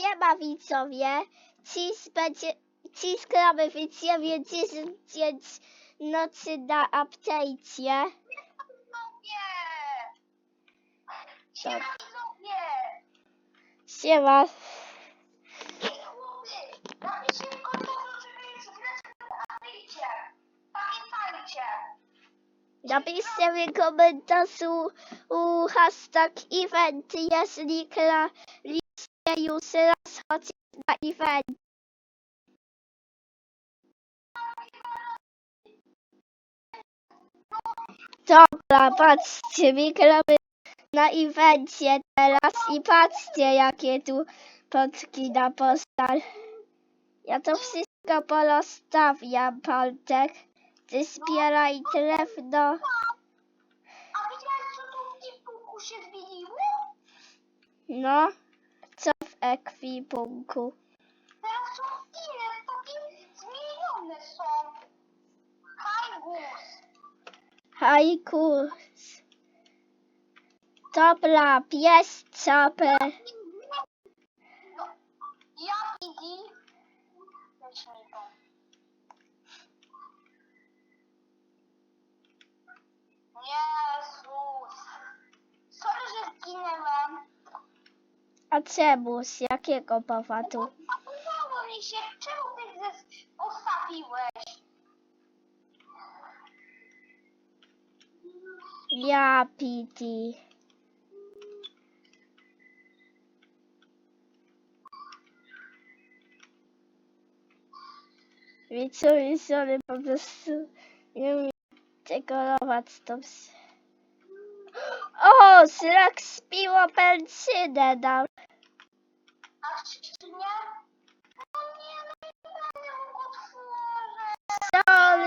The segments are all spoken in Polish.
siema widzowie. Dziś będzie, dziś gramy w widzowie 10 nocy na update'cie. Widzowie! Tak. Siema widzowie! Siema. Napiszcie mi komentarzu u hashtag event, jeżeli graliście raz chociaż na event. Dobra, patrzcie, my gramy na evencie teraz i patrzcie jakie tu potki na postal. Ja to wszystko porozstawiam, Paltek. Ty zbieraj drewno. A widziałeś, co tu w się zmieniło? No, ekwipunku? Teraz są skiny, takie zmienione są. Hajgus. Hajkus. Dobra, pies czapę. No, ja widzi. Weź mi to. Jezus. Sorry, że zginęłam. A czemu? Z jakiego powodu? Udało mi się. Czemu ty zes- postawiłeś? Ja, Pity. Widzowie, sorry, po prostu nie umiem dekorować to. O, Srak spiło benzynę nam.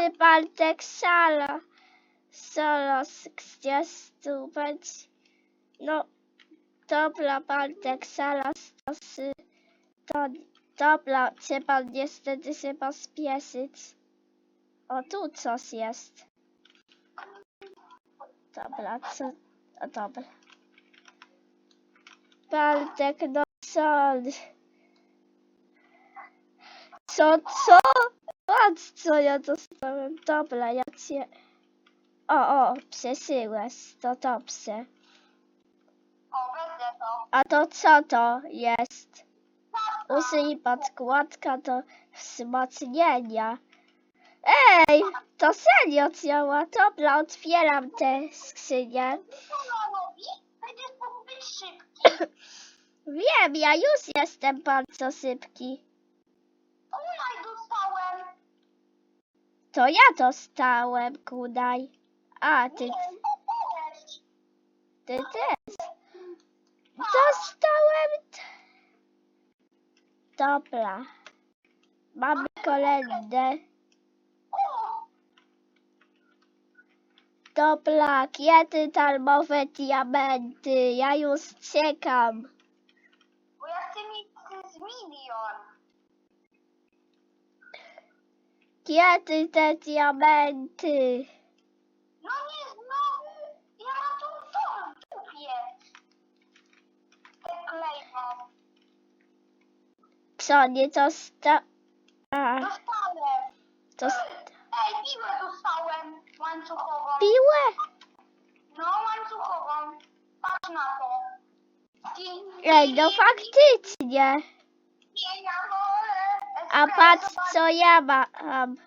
Sorry, Bartek, sala. Solo z gdzieś być. No, dobra, Bartek, sala stosy. To, dobra, trzeba niestety się pospieszyć. O, tu coś jest. Dobra, co? O, dobra. Bartek, no sorry. Co, co? Patrz, co ja dostałem. Dobra, jak się... O, o, przesyłeś, to dobrze. O, będę to. A to co to jest? Użyj podkładka do wzmocnienia. Ej, to serio działa. Dobra, otwieram tę skrzynię. Co robi? Będziesz mógł być szybki. Wiem, ja już jestem bardzo szybki. To ja dostałem, kudaj. A, ty, ty też. Dostałem. Dobra. Mamy kolejne. Dobra, kiedy darmowe diamenty? Ja już czekam. bo ja chcę mieć z milion. Kiedy te diamenty? No nie znowu. Ja tą w dupie. Te klejmą. Co, nie dosta... A, Dostałem. to Ej, piłę dostałem łańcuchową. piłę? No, łańcuchową. Patrz na to. Ej, no faktycznie. A patrz co ja mam.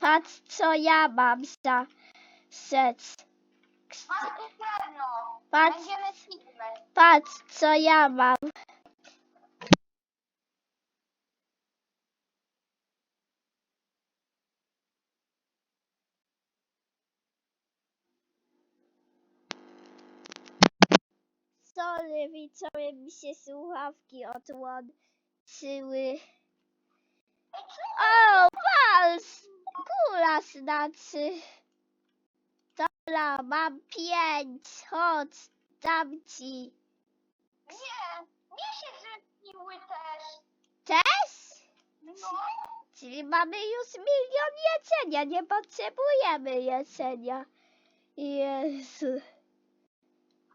Patrz co ja mam za drewno. Patrz, patrz co ja mam. Sorry, widzowie, mi się słuchawki odłączyły. Co? O, wals! Kula znaczy. Dobra, mam pięć. Chodź, dam ci. Nie, mnie się zrespiły też. Też? No, Czyli mamy już milion jedzenia, nie potrzebujemy jedzenia. Jezu.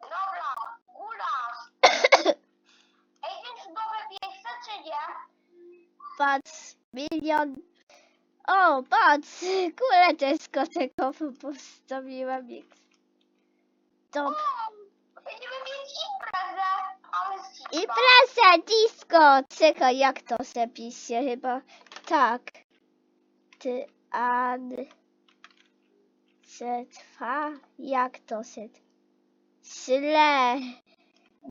dobra, uraż. Patrz, milion. O, patrz, kulę też kotekowo postawiłem. To O, będziemy mieć imprezę, ale z impreza disco. Czekaj, jak to się pisze chyba. Tak. Ty, an... Se trwa? Jak to się... Źle.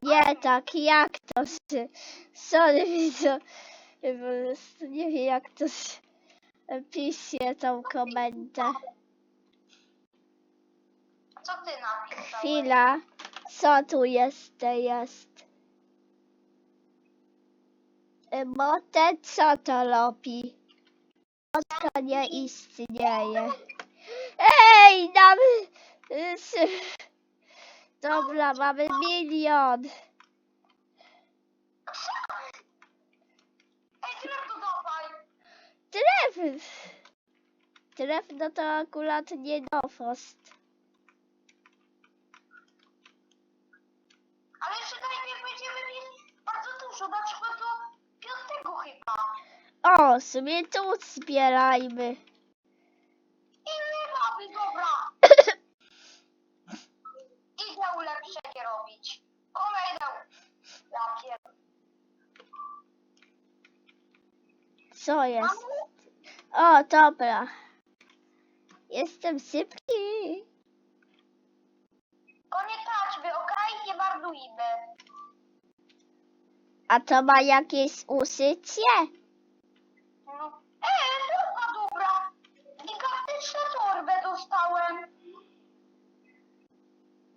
Nie tak, jak to się... Sorry, widzę. Po prostu nie wiem, jak to się... Pisze tą komendę. Co ty napisałeś? Chwila. Co tu jeszcze jest? Motet, co to robi? To nie istnieje. Ej, damy... Dobra, mamy milion. Ej, drewno dawaj! Drewno. Drewno to akurat nie nowość. Ale jeszcze najpierw będziemy mieć bardzo dużo, na przykład do piątego chyba. O, sobie tu zbierajmy. Idę ulepszenie robić. Kolejne. Ja pier... Co jest? O, dobra. Jestem szybki. Koniec taczby, okej? Nie marnujmy. A to ma jakieś użycie?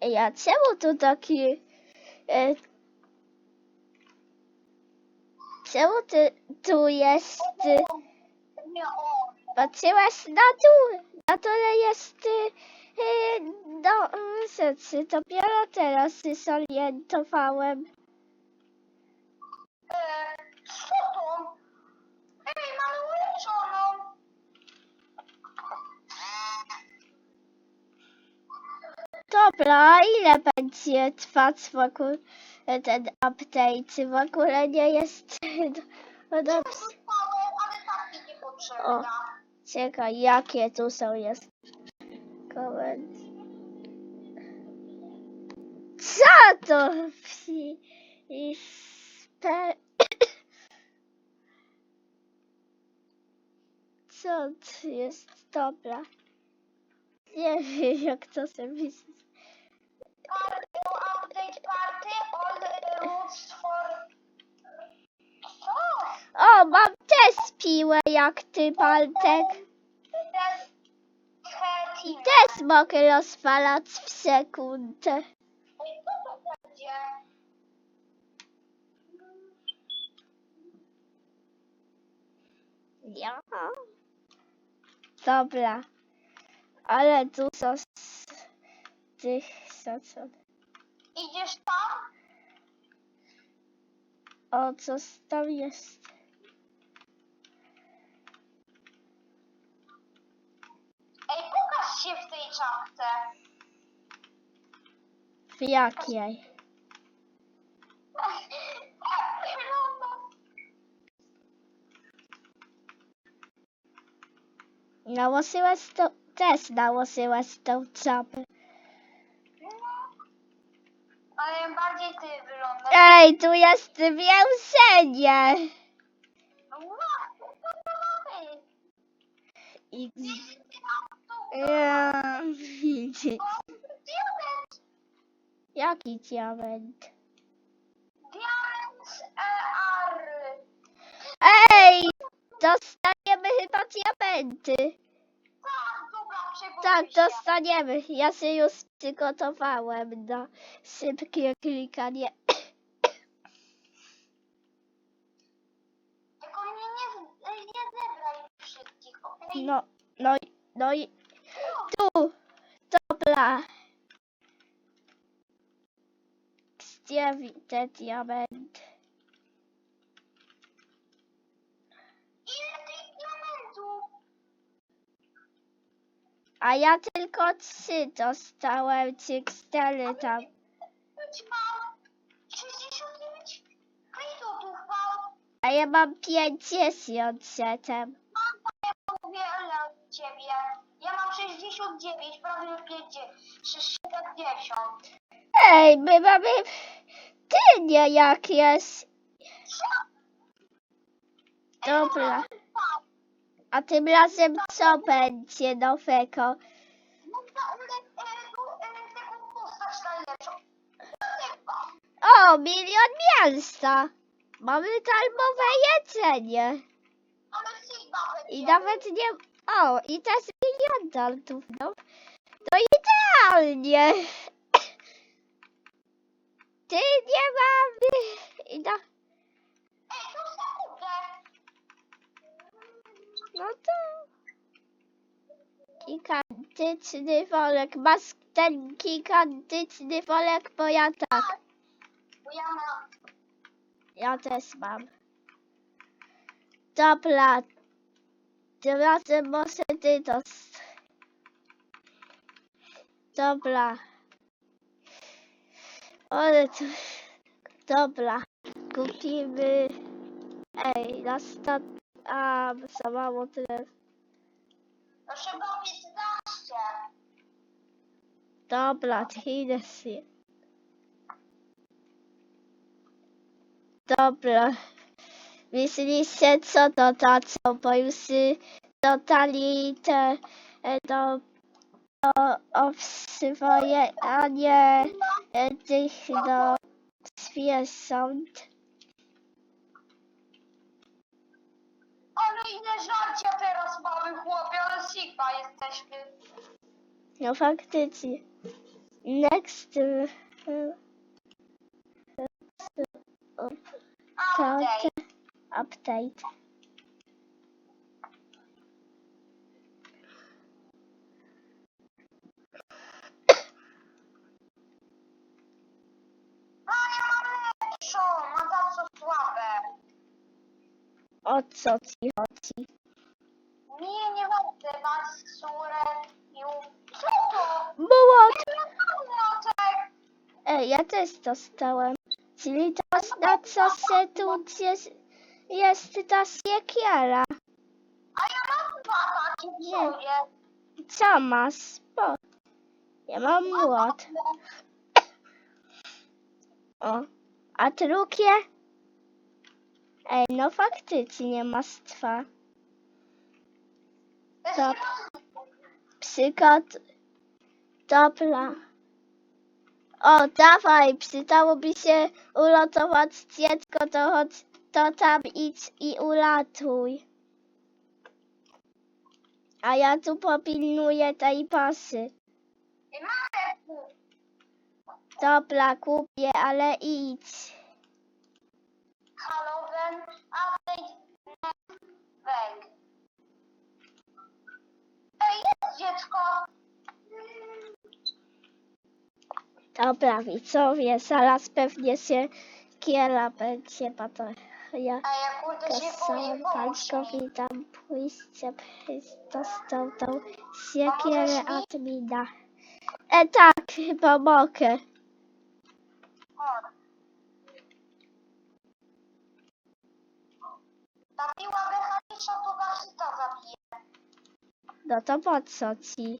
Ej, a czemu tu taki... E, czemu ty, tu jest... E, patrzyłaś na dół? Na dole jest... E, no, rzeczy. Dopiero teraz się zorientowałem. E, co to? Ej, mamy uleczoną. Dobra, ile będzie trwać w ogóle ten update? W ogóle nie jest... No dobrze. O. Czekaj, jakie tu są jest komentarze. Co to? Psi- spe- Co to jest? Dobra. Nie wiem, jak to sobie... Party, update party, all rules for... Co? O, mam też piłę jak ty. Ten... Team. Też mogę rozwalać w sekundę. Ja. Dobra. Ale dużo z tych rzeczy. Idziesz tam? O, co tam jest? Ej, pokaż się w tej czapce. W jakiej? Jak wygląda? Nałożyłaś to... Też nałożyłaś tą czapę. Ale bardziej ty wyglądasz. Ej, tu jest więzienie! I... Ja! Jaki diament? Diament ER! Ej! Dostaniemy chyba diamenty. Tak, dostaniemy. Ja się już przygotowałem na szybkie klikanie. Tylko mnie nie, z- nie zebraj wszystkich, okej? No, no, i- no i tu. Dobra. Gdzie widzę diament? Ile tych diamentów? A ja tylko trzy dostałem, czy cztery tam. Mam 69 kredytów mam. A ja mam 500. Wiele od ciebie. Ja mam 69, prawie 50. 60. Ej, my mamy dynie jakieś. Dobra. A tym razem co będzie nowego? O, milion miasta. Mamy darmowe jedzenie. I nawet nie... O, i też milion dolców, no. To idealnie. Ty nie mamy. I na... No to... Gigantyczny worek. Masz ten gigantyczny worek, bo ja tak. Bo ja mam. Ja też mam. Dobra. Tym razem może ty to... Dobra. Ale to... Dobra. Kupimy... Ej, na stat... A, za mało tyle. To chyba 15. Dobra, idę się. Dobra. Myślicie, co to dadzą, bo już dodali te e, do, do oswojenia e, tych do zwierząt. Ile żarcia teraz mamy, chłopie, ale Sigma jesteśmy. No faktycznie. Next. y, y, Update. Tak. Update. No ja mam lepszą, a za co słabe. O co ci chodzi? Nie, nie chcę was, surę, ju. Co to? Młotek. Ej, ja też dostałem. Czyli to oznacza, że tu jest, jest ta siekiera. A ja mam takie w Nie. sobie. Co masz? Bo ja mam młot. O, a drugie? Ej, no faktycznie masz dwa. To jest Tak. chyba- Przykład. Dobra. O, dawaj, przydałoby się uratować dziecko, to chodź, to tam idź i uratuj. A ja tu popilnuję tej pasy. Dobra, kupię, ale idź. Halloween, update, next. Ej, jest dziecko. Dobra, widzowie, zaraz pewnie się kiera będzie, bo to ja A ja kurde się boję, pomóż mi. Paczkowi tam pójść, żeby dostał tą siekierę admina. E tak, chyba mogę. O. Ta piła mechaniczna to Wachita zabije. No to po co ci?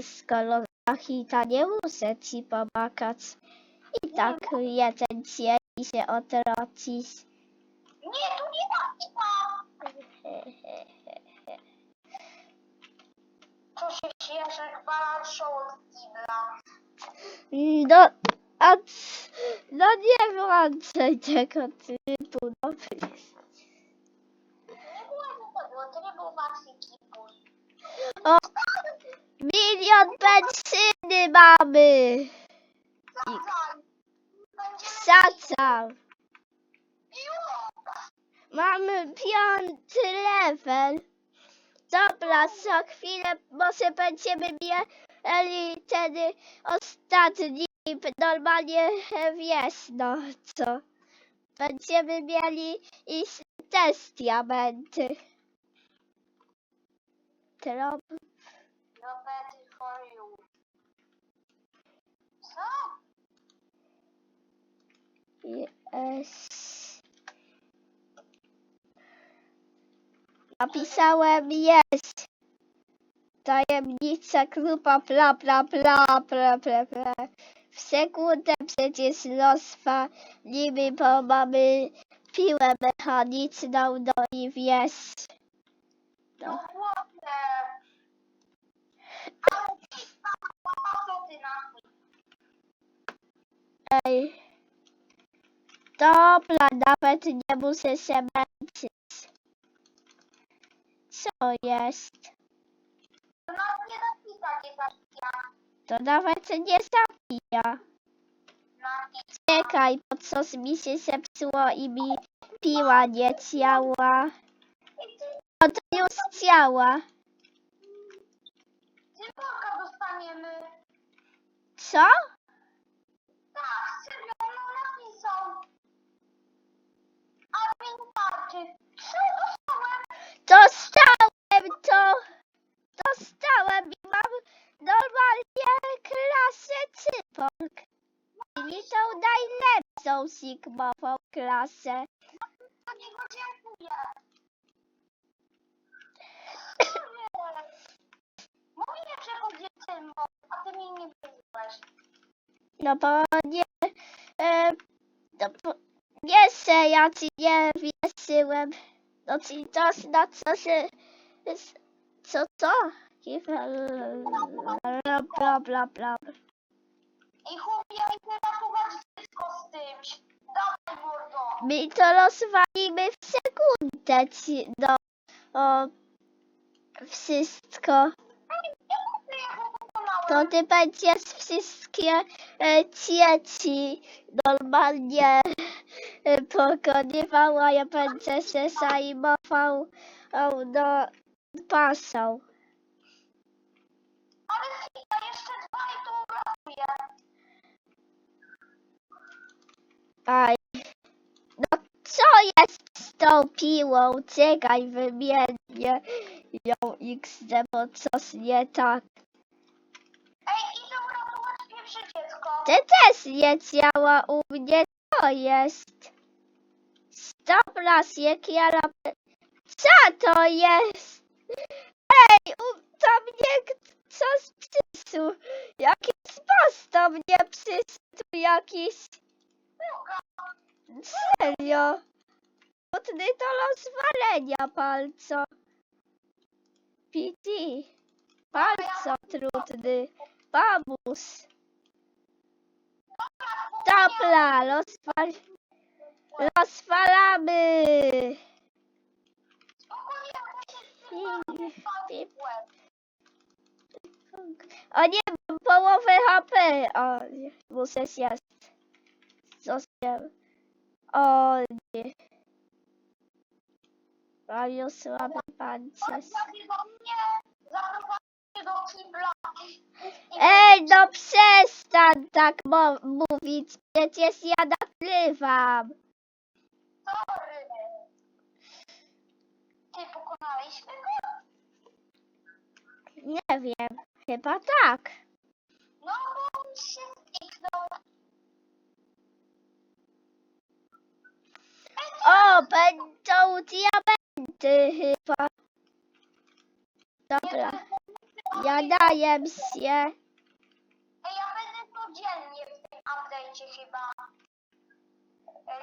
Skoro Achita nie muszę ci pomagać. I tak jeden dzień się odrodzisz. Nie, tu nie piła. To się cieszę, balanszą od kibla. No, a no nie włączaj tego typu, no to było, był Maxi Kibul. O, milion benzyny mamy! Wsadzam! Mamy piąty level. Dobra, za chwilę może będziemy mieli wtedy ostatni, normalnie wiesz, no co. Będziemy mieli i też. Trop. No better for you. Co? Yes. Napisałem jest. Tajemnica kluba bla bla bla bla bla bla. W sekundę przecież rozwalimy, bo mamy piłę mechaniczną, no i wiesz. No Ej. Dobra, nawet nie muszę się męczyć. Co jest? Nie nie zabija. To nawet nie zabija. Napisać. Czekaj, bo coś mi się zepsuło i mi piła nie ciała. I ty, O, to już ciała. Tymorka dostaniemy. Co? Tak, serio, no napisał. A mi starczy. Co dostałem? Dostałem to. Dostałem i mam normalnie klasę cyborg. Czyli tą najlepszą sigmową klasę. Do niego dziękuję. Mówię, że będzie Tymor, a ty mnie nie wyzwałeś. No bo nie... E, no bo nie sé, ja ci nie wierzyłem. No ci to, na co się... Co to? Bla bla bla bla. I chłopie, i ty ratować wszystko z tym. Dawaj, mordo. My to rozwalimy w sekundę ci, no, o, wszystko. To ty będziesz wszystkie e, dzieci normalnie e, pokonywał, a ja będę się zajmował o, no, pasą. Ale chwila, jeszcze dwa. Aj. No co jest z tą piłą? Czekaj, wymienię ją XD, bo coś nie tak. Ej, pierwsze dziecko. Ty też nie działa u mnie, co jest? Stop jak ja robię... Co to jest? Ej, u, to mnie k- coś przyszło. Jakiś boss do mnie przyszedł jakiś. Serio? Trudny do rozwalenia palco. PT. Palco trudny. Bamus. Dobra, rozwal... rozwalamy. O nie, mam połowę HP. O, nie, muszę zjeść. Zjem? O nie. Mam już słaby pancerz. Ej, no przestań tak mówić. Przecież ja nagrywam. Sorry. Ty pokonaliśmy go? Nie wiem, chyba tak. No bo on się zniknął. O, będą diamenty chyba. Dobra, ja daję się. Ej, ja będę codziennie w tym update'cie chyba.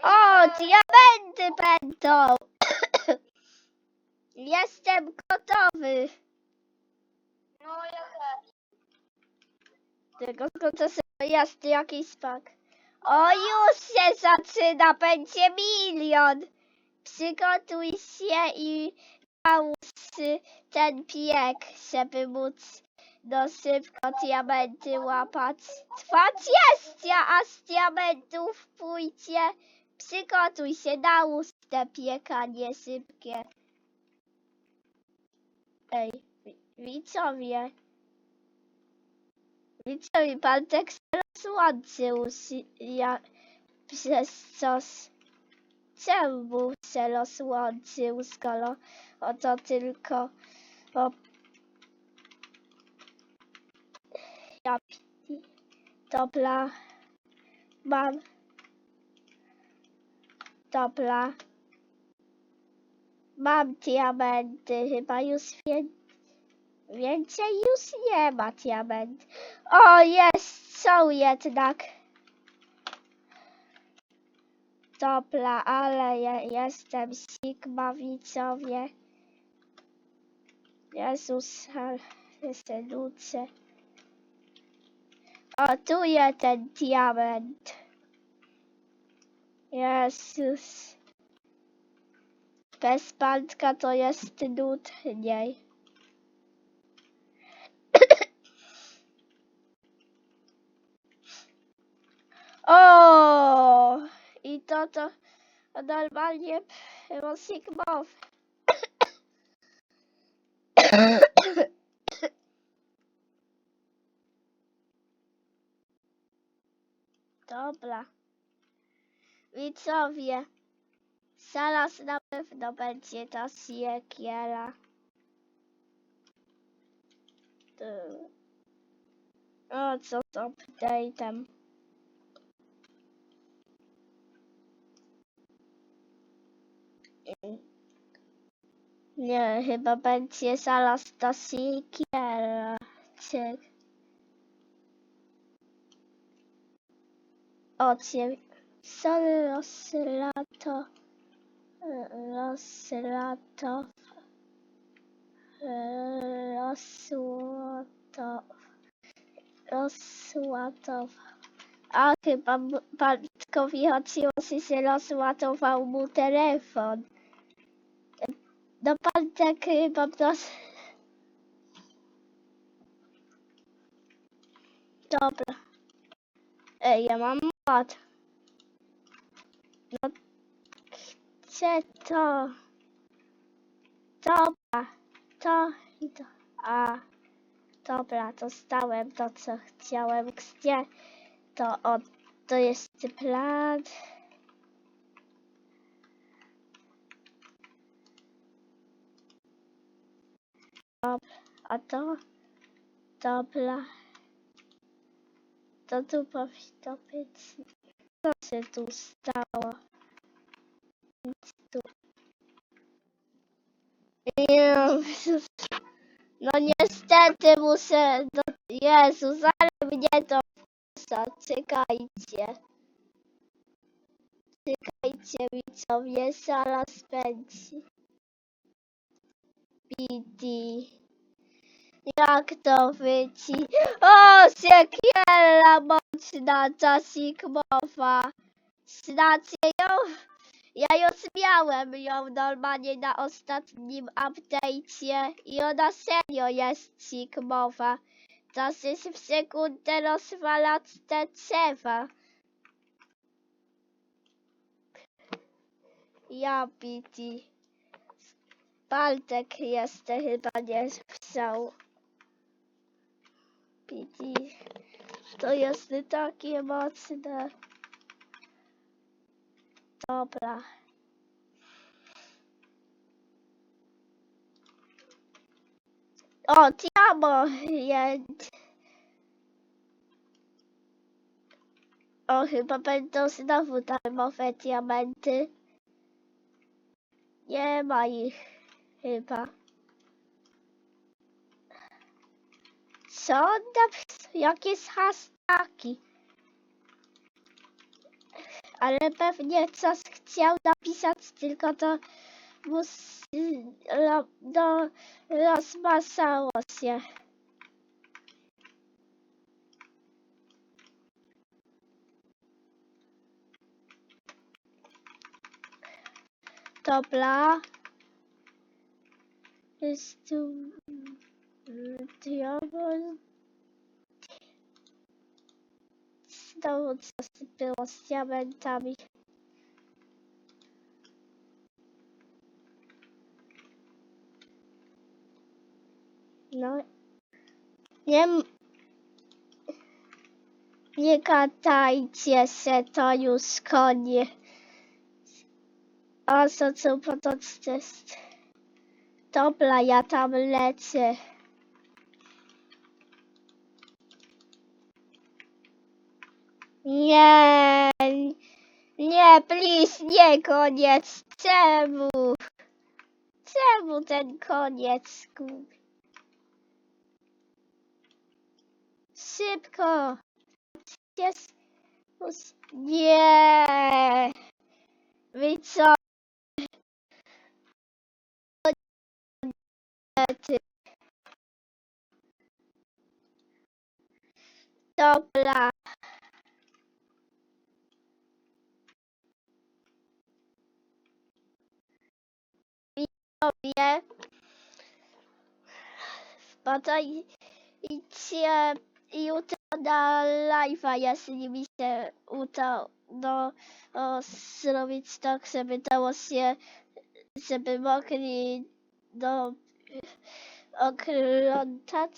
O, diamenty będą. Jestem gotowy. No ja też. Tylko skończę sobie jest jakiś spak. O, już się zaczyna, będzie milion. Przygotuj się i nałóż ten bieg, żeby móc no szybko diamenty łapać. 20, a z diamentów pójdzie. Przygotuj się, nałóż te bieganie szybkie. Ej, wi- widzowie. Widzowie, pan tak się rozłączył ja, przez coś. Czemu się rozłączył, skoro oto tylko o, ja dobra mam dobra Mam diamenty, chyba już wie... więcej już nie ma diament. O, jest, są jednak. Dobra, ale ja jestem Sigma, widzowie. Jezus, nudzę. O, tu jest ten diament. Jezus. Bez to jest nudniej. O! I to normalnie było sigmowe. Dobra. Widzowie, zaraz na pewno będzie ta siekiera. Tu. O, co z update'em? Nie, chyba będzie zaraz ta siekiera. Czek. O, cię... Sorry, Roselato. Roselato. Rosłato. Rosłatow. A chyba Bartkowi chodziło, że się rozładował mu telefon. No Bartek chyba pros... Dobra. Ej, ja mam mod. No, gdzie to? Dobra, to i to. A, dobra, dostałem to, co chciałem. Gdzie to? O, to jest plan. Dobra, a to? Dobra. To tu powinno być. Co się tu stało? Nic tu. No niestety muszę. Do... Jezus, ale mnie to wkurza. Czekajcie. Czekajcie widzowie, zaraz będzie. BD. Jak to wyci? O, siekiela mocna, ta sigmowa. Znacie ją? Ja już miałem ją normalnie na ostatnim update'cie i ona serio jest sigmowa. To się w sekundę rozwala te drzewa. Ja piti. Bartek jeszcze chyba nie wziął. Piti. To jest takie mocne. Dobra. O, Tiamo jest. O, chyba będą znowu darmowe diamenty. Nie ma ich chyba. Co? Jakieś hasztagi? Ale pewnie coś chciał napisać, tylko to mus... ro- No, rozmasało się. Dobra. Jest tu... mm, Diamond. Znowu było z diamentami. No. Nie... Nie gadajcie się, to już koniec. A co co potoczne jest? Dobra, ja tam lecę. Nie, nie, please, nie koniec. Czemu? Czemu ten koniec? Szybko! Jest... Nie! Wy co? Dobra. Widzowie, wpadajcie jutro na live'a, jeśli mi się uda no, zrobić tak, żeby dało się, żeby mogli no, oglądać.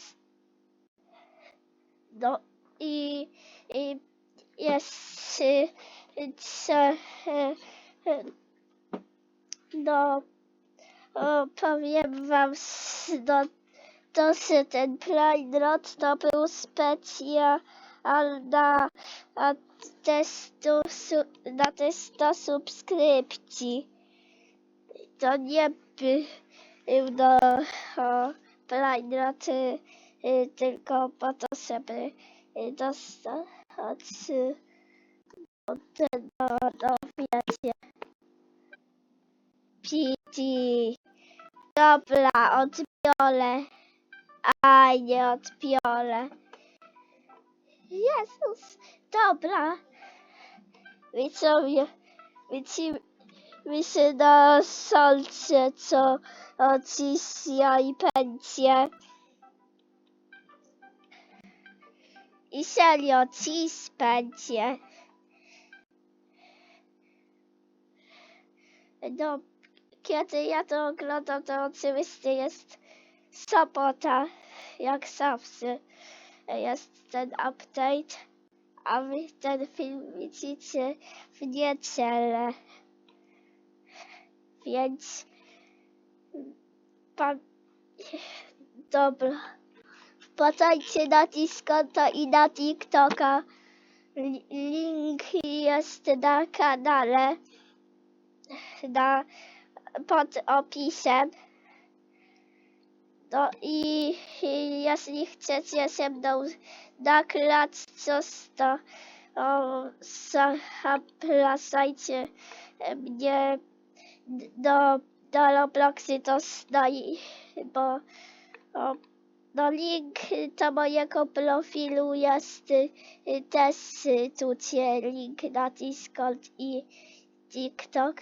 No i, i jeszcze co, e, e, no, powiem wam, no, to, że ten Pride Rod to był specjalna testu, na testa subskrypcji. To nie był no, o, Pride Rod, y, y, tylko po to, żeby y, dostać y, no, ten, no, no, wiecie, PD. Dobra, odbiorę. Aj, nie odbiorę. Jezus, dobra. Widzowie, widzimy się na solce, co o dzisiaj będzie. I serio, dziś będzie. No, kiedy ja to oglądam, to oczywiście jest sobota, jak zawsze. Jest ten update, a wy ten film widzicie w niedzielę. Więc pan... Dobra. Wpadajcie na Discorda i na TikToka. Li- Link jest na kanale. Na, pod opisem. No i, i jeśli chcecie ze mną nagrać coś, to zapraszajcie mnie do, do Robloxy, to znaj, bo o, no link do mojego profilu jest y, też y, tutaj link na Discord i TikTok,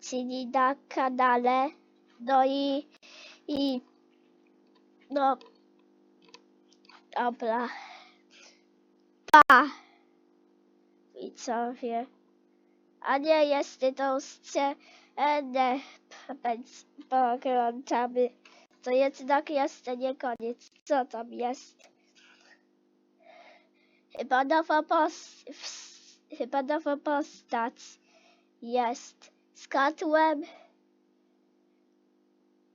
czyli na kanale. No i i no dobra. Pa! Widzowie. A nie jest to scenę poglądamy. To jednak jest nie koniec. Co tam jest? Chyba nowa post... Chyba nowa postać jest. Skadłem.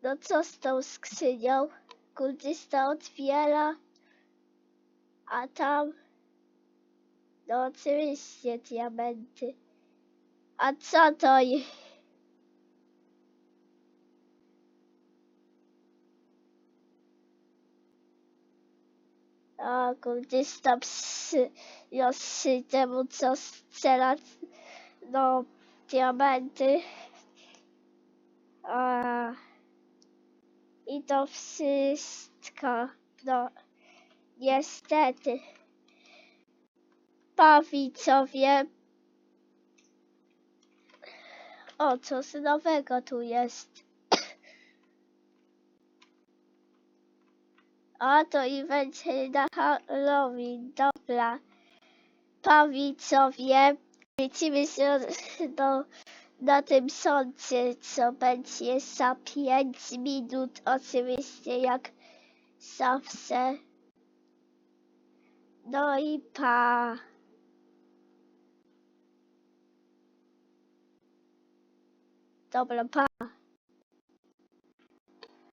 No co z tą skrzynią? Kultysta otwiera. A tam... No oczywiście diamenty. A co to jest? A kultysta przy... Yoshi temu co strzela... No... Diamenty. A... I to wszystko. No, niestety. Pa widzowie. O, coś nowego tu jest. A, to event na Halloween. Dobra. Pa widzowie. Widzimy się do na tym sądzie, co będzie za 5 minut, oczywiście jak zawsze. No i pa. Dobra, pa.